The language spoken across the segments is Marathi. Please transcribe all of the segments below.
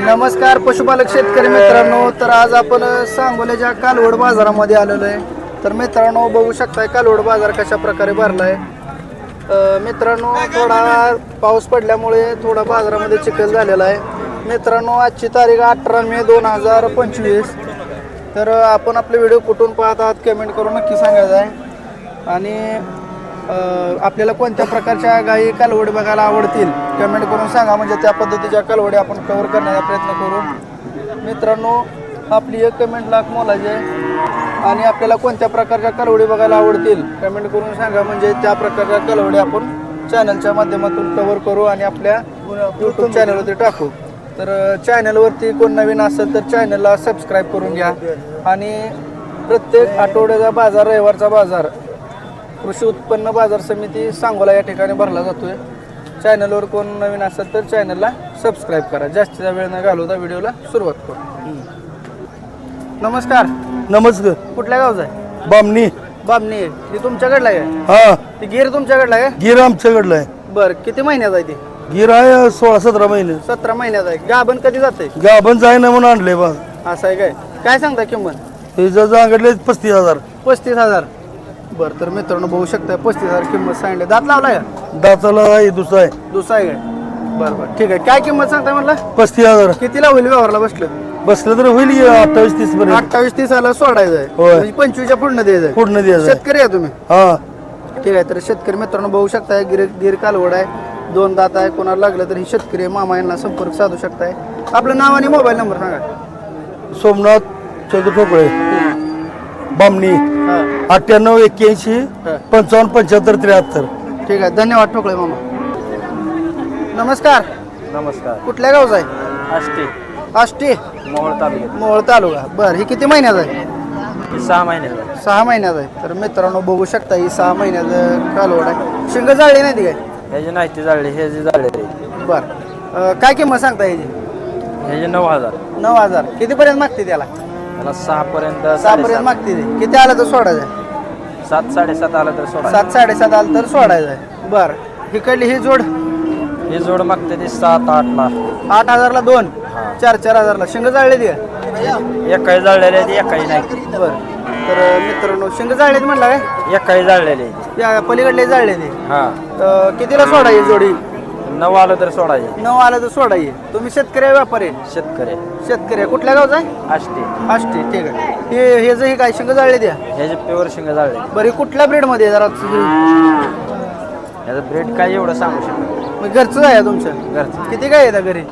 नमस्कार पशुपालक शेतकरी मित्रांनो तर आज आपण सांगोल्याच्या कालवड बाजारामध्ये आलेलो आहे. तर मित्रांनो बघू शकताय कालवड बाजार कशा प्रकारे भरलाय. आहे मित्रांनो थोडा पाऊस पडल्यामुळे थोडा बाजारामध्ये चिखल झालेला आहे. मित्रांनो आजची तारीख अठरा मे दोन हजार पंचवीस. तर आपण आपले व्हिडिओ कुठून पाहत आहात कमेंट करून नक्की सांगायचं आहे. आणि आपल्याला कोणत्या प्रकारच्या गायी कालवडी बघायला आवडतील कमेंट करून सांगा. म्हणजे त्या पद्धतीच्या कालवडी आपण कव्हर करण्याचा प्रयत्न करू. मित्रांनो आपली एक कमेंट लाख मोलाची आहे. आणि आपल्याला कोणत्या प्रकारच्या कालवडी बघायला आवडतील कमेंट करून सांगा. म्हणजे त्या प्रकारच्या कालवडी आपण चॅनलच्या माध्यमातून कव्हर करू आणि आपल्या यूट्यूब चॅनलवरती टाकू. तर चॅनलवरती कोण नवीन असेल तर चॅनलला सबस्क्राईब करून घ्या. आणि प्रत्येक आठवड्याचा बाजार रविवारचा बाजार कृषी उत्पन्न बाजार समिती सांगोला या ठिकाणी भरला जातोय. चॅनलवर कोण नवीन असेल तर चॅनलला सबस्क्राईब करा. जास्तीचा वेळ न घालवता व्हिडिओला सुरुवात करू. नमस्कार. नमस्कार. कुठल्या गावचा आहे? बामणी. बामणी. ती तुमच्याकडला आहे? हा. ती गिर तुमच्याकडला आहे? गिर आमच्याकडलं आहे. बरं किती महिन्यात आहे ती? गिर आहे सोळा सतरा महिने. सतरा महिन्यात आहे. गाभण कधी जाते गाभण जाय ना म्हणून आणले बा. असं आहे काय? काय सांगता किंमत? जर सांगितले पस्तीस हजार. पस्तीस हजार. बरं तर मित्रांनो बघू शकता पस्तीस हजार किंमत सांगितली. दात लावलाय? का दाताला आहे दुसरा आहे. दुसरा आहे काय बरं बरं. ठीक आहे. काय किंमत सांगताय म्हणलं? पस्तीस हजार. कितीला होईल व्यवहारला बसलं? बसलं तर होईल की अठ्ठावीस तीस पर्यंत. अठ्ठावीस तीसाला सोडायचं आहे. होय. म्हणजे पंचवीसच्या पुढनं द्यायचं आहे. पूर्ण द्यायचं आहे. शेतकरी आहे तुम्ही? हा. ठीक आहे तर शेतकरी मित्रांनो बघू शकताय गिर गिर कालवड आहे. दोन दात आहे कोणाला लागलं तर ही शेतकरी आहे. मामा यांना संपर्क साधू शकताय. आपलं नाव आणि मोबाईल नंबर सांगा. सोमनाथ चंद्र ठोकळे. बामणी. अठ्ठ्याण्णव एक्क्याऐंशी. पंचावन्न पंच्याहत्तर त्र्याहत्तर. ठीक आहे. धन्यवाद ठोकळे मामा. नमस्कार. नमस्कार. कुठल्या गावचा आहे? आष्टी. आष्टी. मोहोळ तालुक्यात. मोहोळ तालुका. बरं ही किती महिन्यात आहे? ही सहा महिन्याचा सहा महिन्यात आहे. तर मित्रांनो बघू शकता ही सहा महिन्याचं कालवड आहे. शिंग जाळली नाही ती काय? ह्याची नाही ती जाळली. हे जी जाळली बरं. अं, काय किंमत सांगता याची ह्याची नऊ हजार. नऊ हजार. कितीपर्यंत मागते त्याला? त्याला सहा पर्यंत सहापर्यंत मागते ती किती आलं तर सोडायचं? आहे? सात साडेसात आलं तर सोडा सात साडेसात आलं तर सोडायचं. आहे बरं. इकडली ही जोड? ही जोड मागते ती सात आठला आठ हजारला दोन. चार चार हजारला. शिंग जाळले ती? एकाही जाळलेली आहे ती एकाही नाही. बरं. तर मित्रांनो शिंग जाळलेत म्हणला काय? एकाही जाळलेली आहे या पलीकडले जाळले ते. हा. अं, कितीला सोडायची जोडी? नऊ आलं तर सोडायची नऊ आलं तर सोडायची तुम्ही शेतकरी आहे व्यापारी आहे? शेतकरी शेतकरी आहे. कुठल्या गावचा आहे? आष्टी. आष्टी ठीक आहे. हे हे जे हे काय शिंग जाळले द्या ह्याची प्युअर शिंग जाळले. बरं हे कुठल्या ब्रेडमध्ये आहे जरा ह्याचं ब्रेड काय एवढं सांगू शकत मग घरचं आहे तुमचं? घरचं. किती काय येत्या घरी?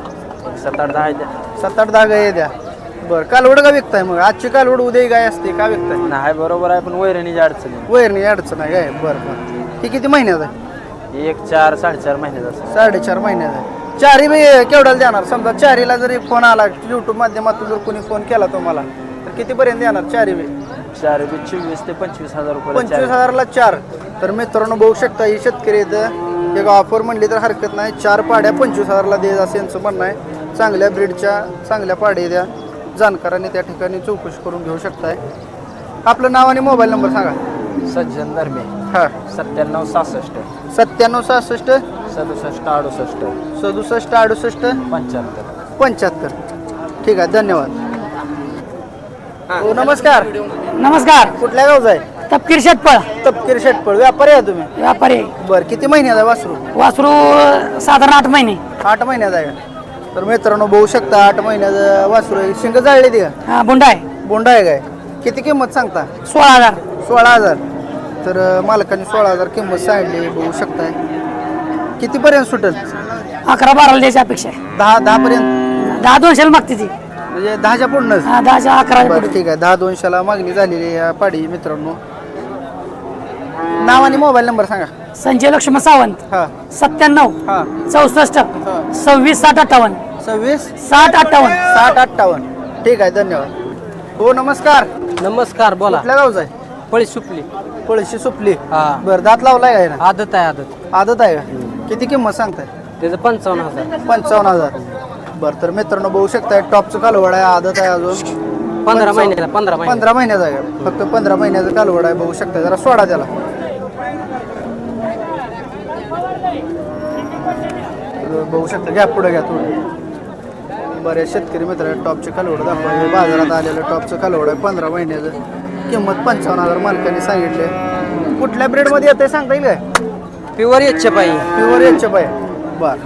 सात आठ दहा आहे त्या. सात आठ दहा गाय द्या बरं कालवड का विकताय मग? आजची कालवड उद्या गाय असते का विकताय? नाही बरोबर आहे पण वैरणीची अडचण आहे. वैरणी अडचण आहे काय बरं बरं. ही किती महिन्यात आहे? एक चार साडेचार महिन्याचा साडेचार महिन्यात आहे. चारी बी केवढ्याला देणार? समजा चारीला जरी फोन आला युट्यूब माध्यमातून जर कोणी फोन केला तुम्हाला तर कितीपर्यंत देणार चारी बी? चार बी चोवीस ते पंचवीस हजार रुपये पंचवीस हजारला चार. तर मित्रांनो बघू शकता ही शेतकरी इथं एक ऑफर म्हणली तर हरकत नाही. चार पाड्या पंचवीस हजारला दे असं यांचं म्हणणं आहे. चांगल्या ब्रीडच्या चांगल्या पाड्या द्या. जाणकारांनी त्या ठिकाणी चौकशी करून घेऊ शकताय. आपलं नाव आणि मोबाईल नंबर सांगा. सज्जन धर्मे. हां. सत्त्याण्णव सहासष्ट. सत्त्याण्णव सहासष्ट. सदुसष्ट अडुसष्ट. सदुसष्ट अडुसष्ट. पंच्याहत्तर. पंच्याहत्तर. ठीक आहे धन्यवाद. हो. नमस्कार. नमस्कार. कुठल्या गावचा आहे? तपकीर शेटपळ. तपकीर शेटपळ. व्यापारी आहे तुम्ही? व्यापारी. आहे. बरं किती महिन्यात आहे वासरू? वासरू साधारण आठ महिने. आठ महिन्यात आहे का? तर मित्रांनो बघू शकता आठ महिन्यात वासरू आहे. शिंग जाळली ती का? हा बुंडा आहे. बोंडा आहे काय? किती किंमत सांगता? सोळा हजार. सोळा हजार. तर मालकाने सोळा हजार किंमत सांगितली बघू शकताय. कितीपर्यंत सुटेल? अकरा बाराला द्यायची अपेक्षा आहे. दहा दहा पर्यंत दहा दोनशेला मागते ती. म्हणजे दहाच्या हा दहाच्या अकरा बरं ठीक आहे. दहा दोनशेला मागणी झालेली आहे या पाडी मित्रांनो. नाव आणि मोबाईल नंबर सांगा. संजय लक्ष्मण सावंत हा. सत्त्याण्णव हा. चौसष्ट सव्वीस साठ अठ्ठावन्न. सव्वीस? साठ अठ्ठावन्न. साठ अठ्ठावन्न. ठीक आहे धन्यवाद. हो नमस्कार. नमस्कार बोला. कुठल्या गावचा आहे? पळी सुपली पळशी सुपली. हा. बरं दात लावलाय काय ना आदत आहे आदत. आदत आहे का? किती किंमत सांगताय? त्याचं पंचावन्न हजार. पंचावन्न हजार. बरं तर मित्रांनो बघू शकताय टॉपचं कालवड आहे आदत आहे अजून. पंधरा महिन्याला पंधरा महिने पंधरा महिन्याचा आहे? फक्त पंधरा महिन्याचं कालवड आहे बघू शकता जरा सोडा त्याला. बघू शकता घ्या पुढे घ्या थोडं. बऱ्याच शेतकरी मित्र टॉपचे कालवड दाखवायचे बाजारात आलेलं टॉपचं कालवड आहे पंधरा महिन्याचं. किंमत पंचावन्न हजार मालकाने सांगितले. कुठल्या ब्रेडमध्ये येते सांगता येईल काय? प्युअर एचच्या पाहिजे प्युअर याच्या पाय बर.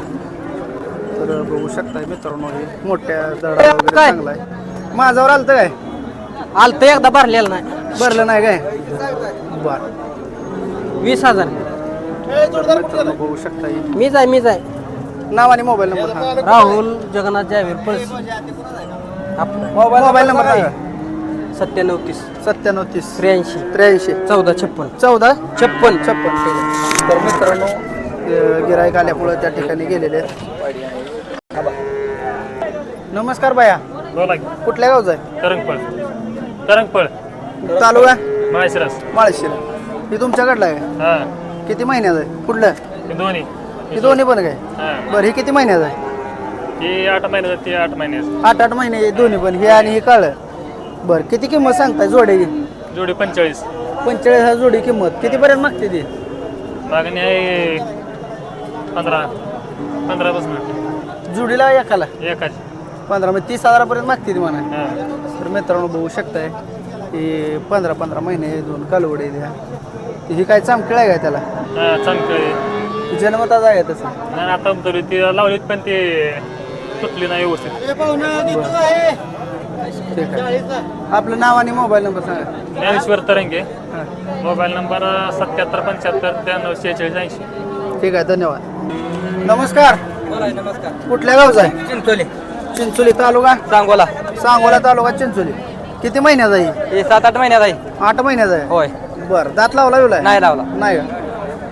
तर बघू शकताय मित्रांनो हे. मोठ्या दडा वगैरे काय? चांगला आहे. माझ्यावर आलं काय? आलतं एकदा भरलेलं नाही. भरलं नाही काय? बर. वीस हजार. मित्रांनो बघू शकता हे. मीच आहे मीच आहे. नाव आणि मोबाईल नंबर सांगा. राहुल जगन्नाथ जावीर पळस. मोबाईल नंबर सांगा. सत्त्याण्णव तीस. सत्त्याण्णव तीस. त्र्याऐंशी. त्र्याऐंशी. चौदा छप्पन. चौदा? छप्पन. छप्पन. आहे. तर मित्रांनो अ, गिराईक आल्यामुळं त्या ठिकाणी गेलेले आहेत. नमस्कार बाया. बोला की. कुठल्या गावचा आहे? तरंगफळ तरंगफळ तालुका? माळशिरस. माळशिरा ही तुमच्याकडला आहे? हा. किती महिन्याचं आहे? कुठलं? हे दोन्ही. ही दोन्ही पण काय? हा. बरं ही किती महिन्याचं आहे? आठ महिन्याचं ती आठ महिन्याचं. आठ आठ महिने दोन्ही पण. हे आणि हे काळ? बरं किती किंमत सांगताय जोड्याची? जोडी पंचेचाळीस. पंचेचाळीस हजार जोडी किंमत. कितीपर्यंत मागते ती? मागणी आहे पंधरा. पंधरापासून जोडीला एकाला? एकाच. पंधरा म्हणजे तीस हजारापर्यंत मागते ती म्हणा. हा. तर मित्रांनो बघू शकताय की पंधरा पंधरा महिने दोन कालवडे द्या. ही काय चामखिळ आहे का त्याला? हा चांगलं जन्मताच आहे तसं. नाही आता तरी ती लावलीत पण ते तुटली नाही व्यवस्थित. ठीक आहे. आपलं नाव आणि मोबाईल नंबर सांगा. ज्ञानेश्वर तरंगे. हां. मोबाईल नंबर सत्याहत्तर पंच्याहत्तर त्र्याण्णव शेहेचाळीस ऐंशी. ठीक आहे धन्यवाद. नमस्कार. नमस्कार कुठल्या गावचा आहे? चिंचोली. चिंचोली तालुका? सांगोला. सांगोला तालुका चिंचोली. किती महिन्याचा आहे? हे सात आठ महिन्यात आहे. आठ महिन्याचा आहे? होय. बरं दात लावला विवलाय नाही लावला. नाही का?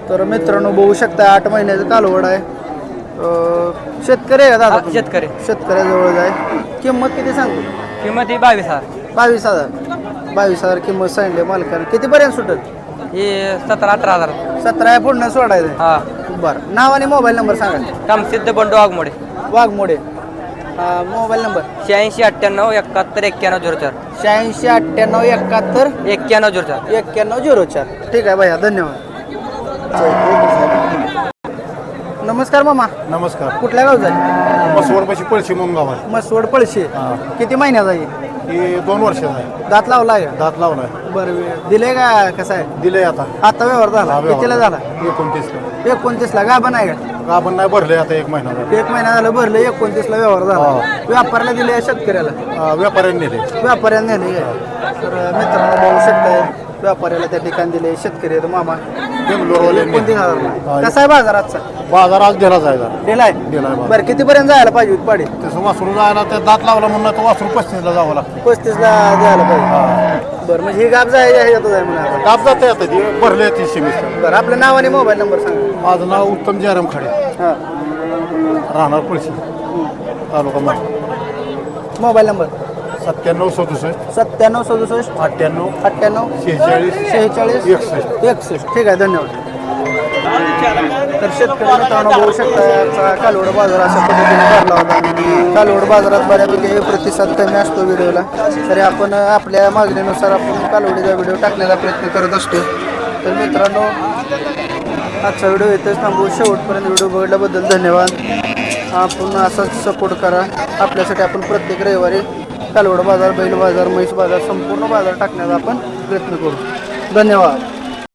तर मित्रांनो बघू शकता आठ महिन्याचं कालवड आहे. अं, शेतकरी आहे का दादा हा, तुम्ही? शेतकरी. शेतकऱ्याजवळ आहे. किंमत किती सांगतो? किंमत ही बावीस हजार. बावीस हजार. बावीस हजार किंमत सांगली मालकाने. कितीपर्यंत सुटत हे सतरा अठरा हजार. सतरा आहे पुढनं सोडायचं हा. बरं. नाव आणि मोबाईल नंबर सांगा. कामसिद्ध बंडू आगमोडे वाघमोडे. हा, मोबाईल नंबर? शहाऐंशी अठ्ठ्याण्णव एकाहत्तर एक्क्याण्णव झिरो चार. शहाऐंशी अठ्ठ्याण्णव एकाहत्तर एक्क्याण्णव झिरो चार. एक्क्याण्णव झिरो चार. ठीक आहे भैया. धन्यवाद. नमस्कार मामा. नमस्कार. कुठल्या गावचा आहे? मसवडपाशी पळशी म्हणून गाव आहे. मसवड पळशी. किती महिन्याचा आहे? ही दोन वर्षाचा आहे. दात लावला आहे? दात लावलाय बरं दिले का कसं आहे? दिले आता. आता व्यवहार झाला. कितीला झाला. एकोणतीसला. एकोणतीसला. गाभण आहे का? आपण नाही भरले आता एक महिना झाला. एक महिना झालं भरलं एकोणतीसला व्यवहार झाला. व्यापाऱ्याला दिले शेतकऱ्याला? अं, व्यापाऱ्यांनी नेले व्यापाऱ्याने नेले तर मित्रांनो बघू शकताय. व्यापाऱ्याला त्या ठिकाणी दिले शेतकरी आहेत मामा. एकोणतीस हजार कसा आहे बाजार आजचा? बाजार आज दिला जायचा दिलाय दिलाय बाजार. बरं कितीपर्यंत जायला पाहिजे पाडी तसं वासरू जायला त्या दात लावला म्हणून तो वासरू पस्तीसला जावं लागतं. पस्तीसला द्यायला पाहिजे. बरं म्हणजे ही गाप जाय ह्याच्यातच आहे म्हणा दाब जाते आता ती. भरले ती शिमिस्त बरं आपलं नाव आणि मोबाईल नंबर सांगा. माझं नाव उत्तम जयराम खडे. हां. राहणार पळशी. तालुका मोबाईल नंबर. सत्त्याण्णव सदुसष्ट. सत्त्याण्णव सदुसष्ट. अठ्ठ्याण्णव. अठ्ठ्याण्णव. शेहेचाळीस. शेहेचाळीस. एकसष्ट. एकसष्ट. ठीक आहे धन्यवाद. तर शेतकरी मित्रांनो बघू शकता कालवड बाजार अशा पद्धतीने भरला होता. कालवड बाजारात बऱ्यापैकी प्रतिसाद कमी असतो व्हिडिओला. तरी आपण आपल्या मागणीनुसार आपण कालवडीचा व्हिडिओ टाकण्याचा प्रयत्न करत असतो तर मित्रांनो आजचा व्हिडिओ इथेच थांबू. शेवटपर्यंत व्हिडिओ बघितल्याबद्दल धन्यवाद. आपण असाच सपोर्ट करा. आपल्यासाठी आपण प्रत्येक रविवारी कालवड बाजार बैल बाजार म्हैस बाजार संपूर्ण बाजार टाकण्याचा आपण प्रयत्न करू. धन्यवाद.